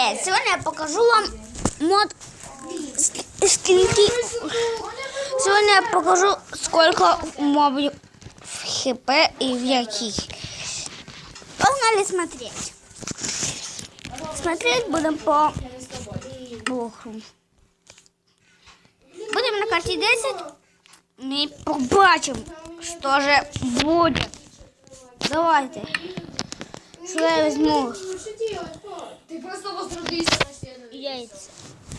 Привіт! Сьогодні я покажу вам мод ск- скільки. Сьогодні я покажу скільки мобів в хп і в яких. Погнали смотреть. Смотреть будем по блоху. Будем на карті 10. Ми побачимо, що же буде. Давайте. Що я візьму? Ну что делать, пап? Ты просто возродился на стену. Яйця.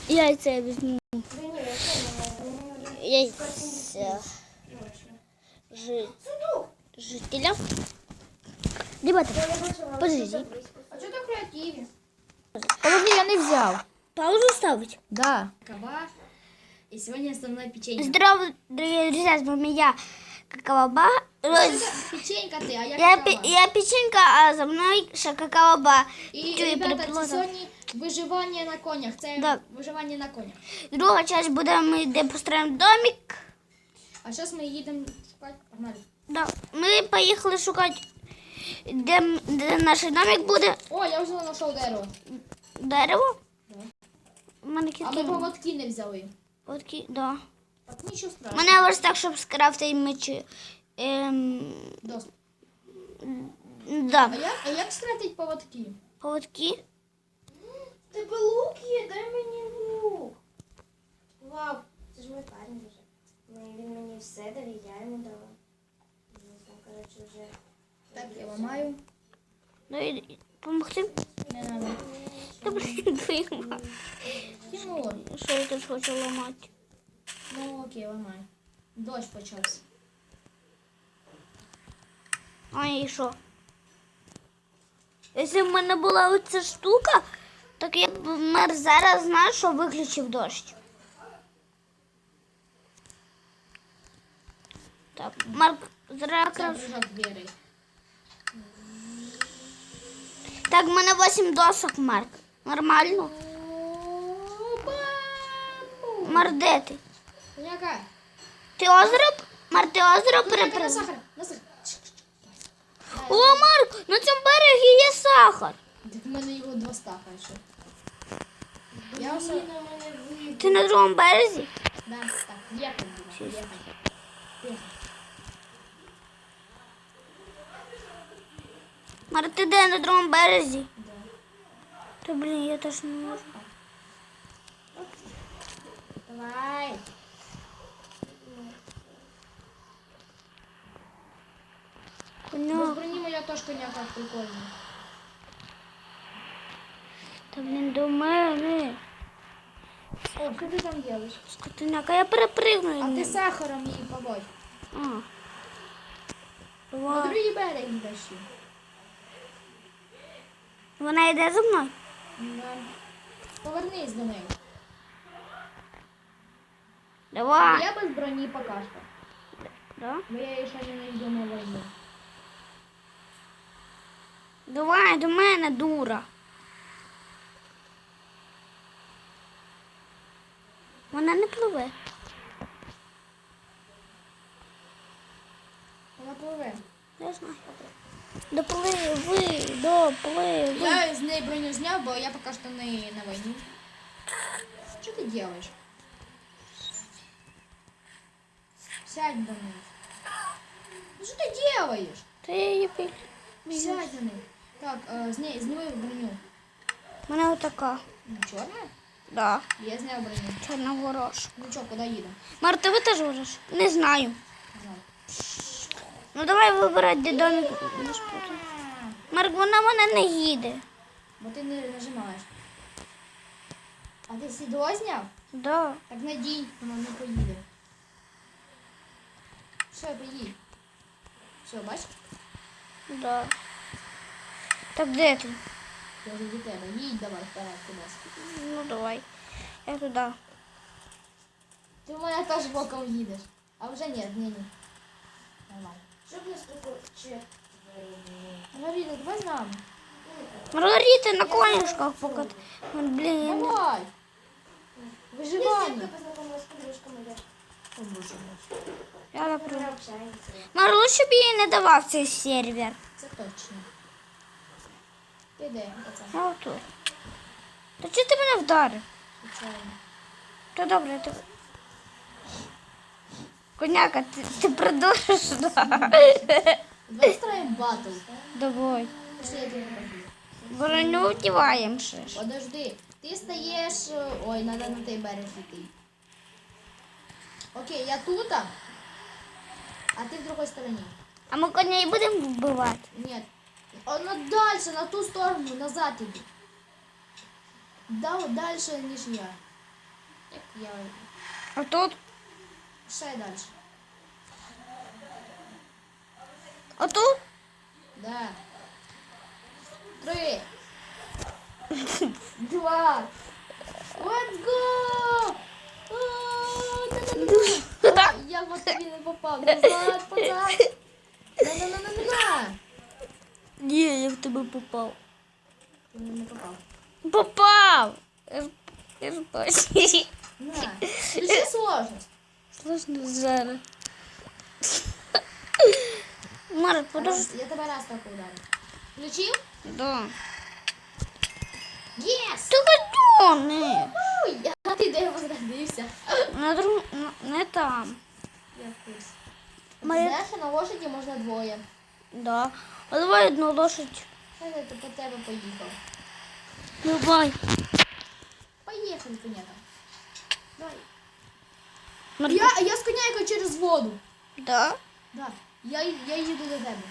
Яйця я візьму. Да нет, Яйця. Жи... Сундук. Жителя. Ребята, подожди. А что так в креативе? Подожди, я не взяв. Паузу ставить. Да. Кабаш. И сегодня основное печенье. Здорово, дорогие друзья, с вами я, Какаваба. Печенька ты, а я, Я, пе- я печенька, а за мною ще Какаваба. І, Чую, ребята, це сьогодні виживання на конях. Це Да. виживання на конях. Друга часть буде, ми де построїмо домик. А зараз ми їдемо шукати. Погнали. Да. Ми поїхали шукати, де, м- де наш домик буде. О, я вже знайшов дерево. Дерево. Да. У мене А ми поводки не взяли. Откі, да. Так, нічого страшного. мене ось так, щоб скрафтити мечі. Ем, Дос. да. А як, а як стратить поводки? Поводки. Тебе лук є, дай мені лук. Вау, це ж мій парень вже. Ну, він мені все дав, і я йому дала. Ну, там, коротше, вже. Так, я ламаю. Ну і помогти. Не надо. Та блін. Тимур. Що я тут хочу ламати? Ну окей, ламай. Дощ почався. А і що? Якщо в мене була оця штука, так я б мер зараз знаю, що виключив дощ. Так, Марк, віри. Так, в мене 8 досок, Марк. Нормально. Мар, де ти? Яка? Ти озеро? Мар, ти озеро На переприв? сахар, на сахар. О, Марк, на цьому берегі є сахар. Так в мене його два стака ще. Я все... Ти на другому березі? Да, так, ехать. Ехать. Мар, ти де на другому березі? Да. Та блін, я теж не можу. Давай. Без брони моя тоже коня как прикольно. Та блін, до мене. О, что ты там делаешь? Скотиняка, я перепригну. А ты сахаром її побой. А. На Давай. другий берег йдеш. Вона йде за мною? Да. Повернись до неї. Давай. Я без броні поки що. Да? Бо я її ще не йду на війну. Давай до мене, дура. Вона не пливе. Вона пливе. Я знаю. Допливи, допливи. Я з неї броню зняв, бо я поки що не на війні. Що ти робиш? Сядь до неї. Ну ти робиш? Ти її піль. Сядь до неї. Так, е, з неї, зніми броню. У мене отака. Чорна? Да. Я зняв броню. Чорна ворож. Ну що, куди їдемо? Марта, ви теж ворож? Не знаю. Не знаю. Ну давай вибирай, де домик. будеш потім. Марк, вона мене не їде. Бо ти не нажимаєш. А ти сідло зняв? Да. Так надій, вона не поїде. Все, поїдь. Все, бачиш? Да. Так де ти? Я вже до тебе. Їдь давай вперед кудись. Ну давай. Я туди. Ти в мене теж боком їдеш. А вже ні, ні, ні. Нормально. Щоб не стукоче. Марина, давай з нами. Маргарита на конюшках поки. Блін, Давай. Виживання. О, боже я наприклад. Вона общається. Мар, лучше б їй не давав цей сервер. Це точно. Піде, пацан. Я отут. Та чи ти мене вдарив? Звичайно. То добре, ти. Коняка, ти, ти продовжиш? Да. Давай строим батл. Давай. Я тебе. Броню вдіваємо ще ж. Подожди, ти стаєш. е, Ой, треба на той берег йти. Окей, я тут, а а ти в другой стороні. А ми коня і будемо вбивати. Нет. Оно дальше, на ту сторону, назад иди. Да, дальше, ніж я. Як я. А тут? Ще дальше. А тут? Да. Три. Два. Let's go! О, да-да-да-да. Я вот не попав. Назад, пацан. На-на-на-на-на. Ні, я в тебе попав. Ти не попав. Попав! На. Включи сложность. Сложно зараз. Марк, подожди. Я тебе раз так ударю. Включив? Да. Єс! Ти гадони! Ой, а ти де возродився? На друг... на- Не там. Я в курсі. Знаєш, що на лошаді можна двоє. Да. А давай одну лошадь. Я по тебе поїхав. Давай. Поїхали, коняка. Давай. Я, я з коняйкою через воду. Да? Да. Я, я їду до тебе.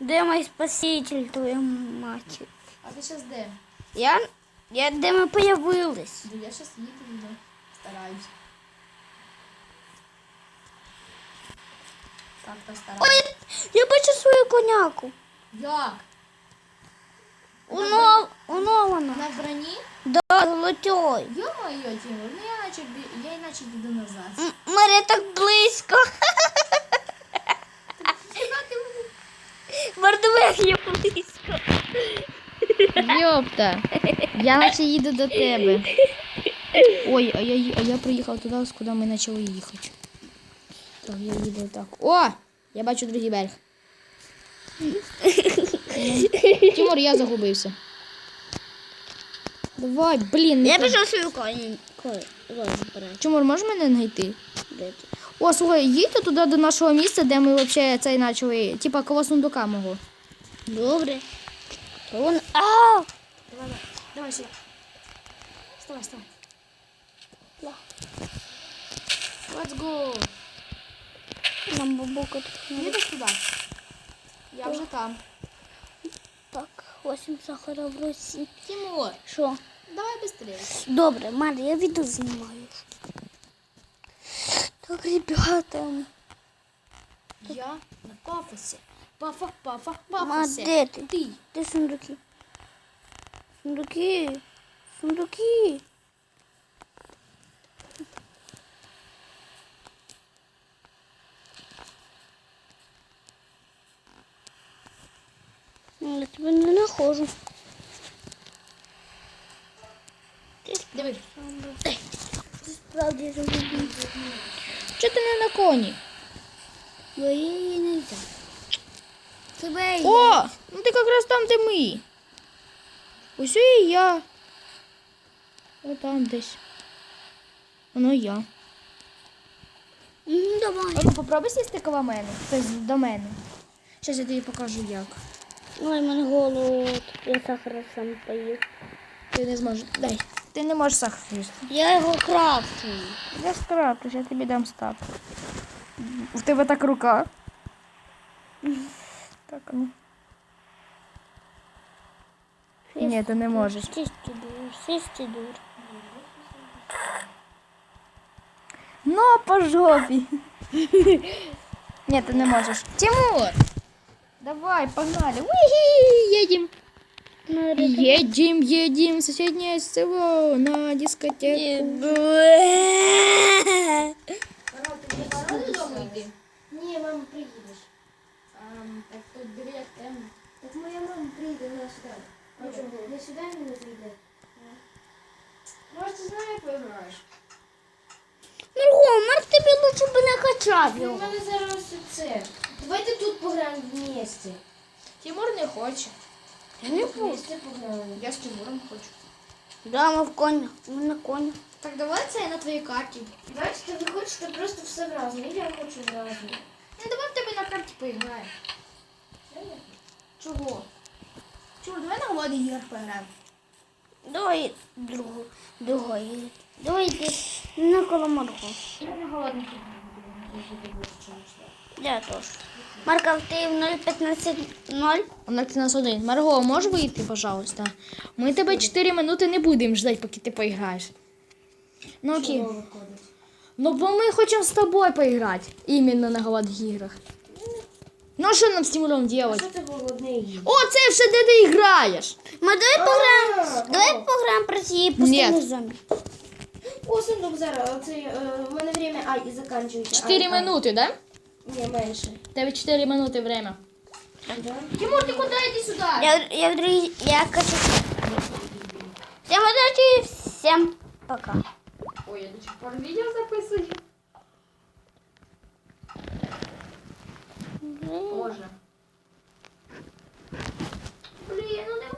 Де мій спаситель, твоя мать? А ти зараз де? Я... Я де ми появились? Бо я зараз їду туди. Стараюсь. Так. Ой, я бачу свою коняку. Як? Уно... Унована. На броні? Да, золотой. Йо-моє, Тимур, ну я наче, бі- я іначе йду назад. М- Марія так близько. Мордових є близько. Йопта. Я наче їду до тебе. Ой, а я, ї- а я приїхав туди, куди ми почали їхати. Так, я їду так. О! Я бачу другий берег. Тимур, я загубився. Давай, блін, не Я пішов свою коні. Тимур, можеш мене знайти? О, слухай, їдьте туди до нашого місця, де ми взагалі цей почали, типа коло сундука мого. Добре. Вон... Давай, давай, давай сюди. Вставай, вставай. Let's go. Нам бабука тут. Їдеш туди? Я вже там. Так, 8 сахара в Росії. Тимур, Що? давай быстрее. Добре, Марія, я відео знімаю. Так, ребята. Я на пафосе. Пафа, пафа, А пафосе. де ти? Ти. Де сундуки? Сундуки. Сундуки. Ну, Я тебе не нахожу. Диви. Справді. Чого ти не на коні? Бо я її не. Тебе є. О, ну ти якраз там, де ми. Ось і я. О, там десь. Воно я. М, Давай. А ну попробуй сісти коло мене. Тобто до мене. Зараз я тобі покажу як. Ой, мене голод. Я сахар сам поїв. Ти не зможеш. Дай. Ти не можеш сахар їсти. Я його крафтю. Я скраплюсь, я тобі дам стап. В тебе так рука. Так, ну. Ні, ти не можеш. Сісти дур, сісти дур. Ну, по жопі. Ні, ти не можеш. Тимур! Давай, погнали. Уї, едем. Едем, едем в соседнее село на дискотеку. Не мама, приїдеш. Ам, так тут диви. Так моя мама прийде на сюди. А чого? Не сюди не прийде. Може, ти знаєш, як виграєш? Марго, Марк тобі лучше б не качав У мене зараз це. Давайте тут пограємо вместе. Тимур не хоче. Я не буду. Вместе пограємо. Я з Тимуром хочу. Да, ми в коні. Ми на коні. Так давай це я на твоїй карті. Давайте ти хочете просто все в разне. Я хочу в. Ну давай в тебе на карті поіграємо. Чого? Чого? Давай на голодний ігор поіграємо. Давай другу, другої. Давай йди на коломорку. Я на голодних Я теж. Марка, ти в 015 Вона ти нас один. Марго, можеш вийти, пожалуйста? Ми тебе 4 минути не будемо ждати, поки ти поіграєш. Ну окей. Ну бо ми хочемо з тобою поіграти. Іменно на голодних іграх. Ну а що нам з Тимуром робити? це голодний? О, це все де ти граєш. Ми давай пограємо. Давай пограємо про ці пустинні Ні. зомбі. О, сундук зараз. Оце, е, в мене время ай, і закінчується. 4 Ай, минути, да? Не меньше. Тебе 4 минуты время. Да? Тимур, ти куди йди сюди? Я, я, друзі, я хочу... Всем удачи и всем пока. Ой, я до сих пор видео записываю. Боже. Блин, ну не